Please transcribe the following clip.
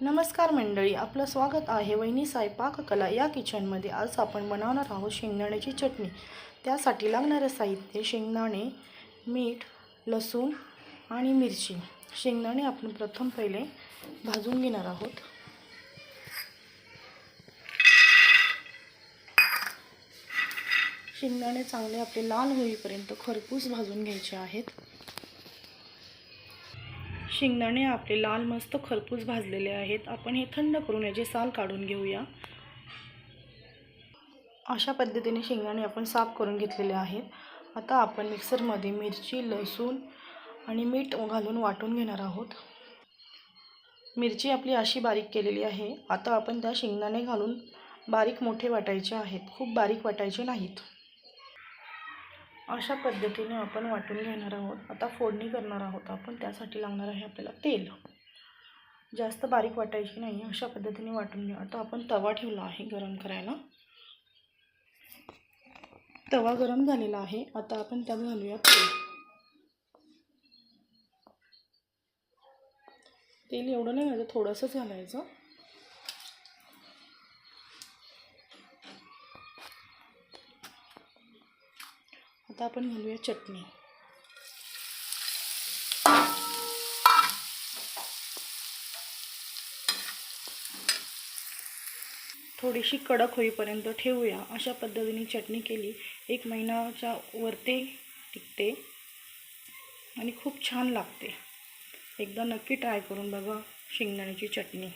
नमस्कार मंडळी आपलं स्वागत आहे वहिनी साई पाककला या किचनमध्ये. आज आपण बनवणार आहोत शेंगदाण्याची चटणी. त्यासाठी लागणारं साहित्य शेंगदाणे मीठ लसूण आणि मिरची. शेंगदाणे आपण प्रथम पहिले भाजून घेणार आहोत. शेंगदाणे चांगले आपले लाल होईपर्यंत खरपूस भाजून घ्यायचे आहेत. शेंगदाणे आपले लाल मस्त खरपूस भाजलेले आहेत. आपण हे थंड करून याचे साल काढून घेऊया. अशा पद्धतीने शेंगदाणे आपण साफ करून घेतलेले आहेत. आता आपण मिक्सरमध्ये मिरची लसूण आणि मीठ घालून वाटून घेणार आहोत. मिरची आपली अशी बारीक केलेली आहे. आता आपण त्या शेंगदाणे घालून बारीक मोठे वाटायचे आहेत. खूप बारीक वाटायचे नाहीत. अशा पद्धतीने आपण वाटून घेणार आहोत. आता फोडणी करणार आहोत आपण. त्यासाठी लागणार आहे आपल्याला तेल. जास्त बारीक वाटायची नाही. अशा पद्धतीने वाटून घ्या आता आपण तवा ठेवला आहे गरम करायला. तवा गरम झालेला आहे. आता आपण त्यात घालूया तेल. तेल एवढं नाही घालायचं थोडंसंच घालायचं आता आपण घालूया चटणी. थोडीशी कडक होईपर्यंत ठेवूया. अशा पद्धतीने चटणी केली एक महिन्याच्या वरती टिकते आणि खूप छान लागते. एकदा नक्की ट्राय करून बघा शेंगदाण्याची चटणी.